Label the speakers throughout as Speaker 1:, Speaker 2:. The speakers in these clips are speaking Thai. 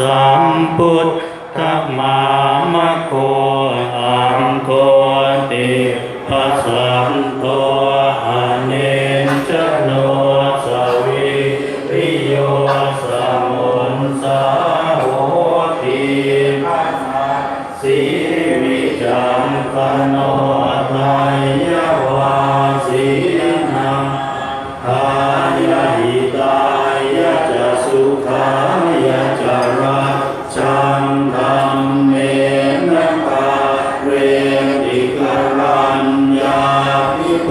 Speaker 1: สัมพุทธมามโคอังโคติปัสสันโตอเนจโนสวิริโยสมุนสาโหติสีวิจังคโน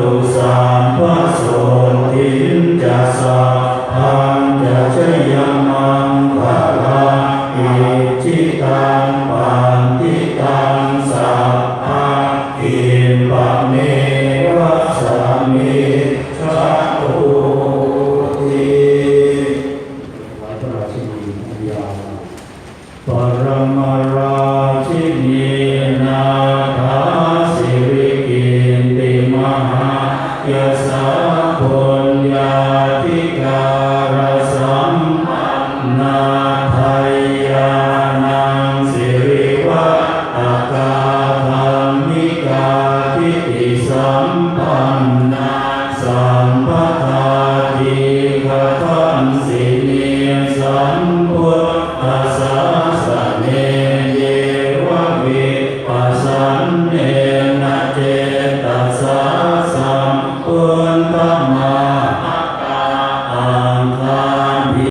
Speaker 1: ตุสัมภโสทิจะสัพพังจะยมังภะลาอิจิตังปา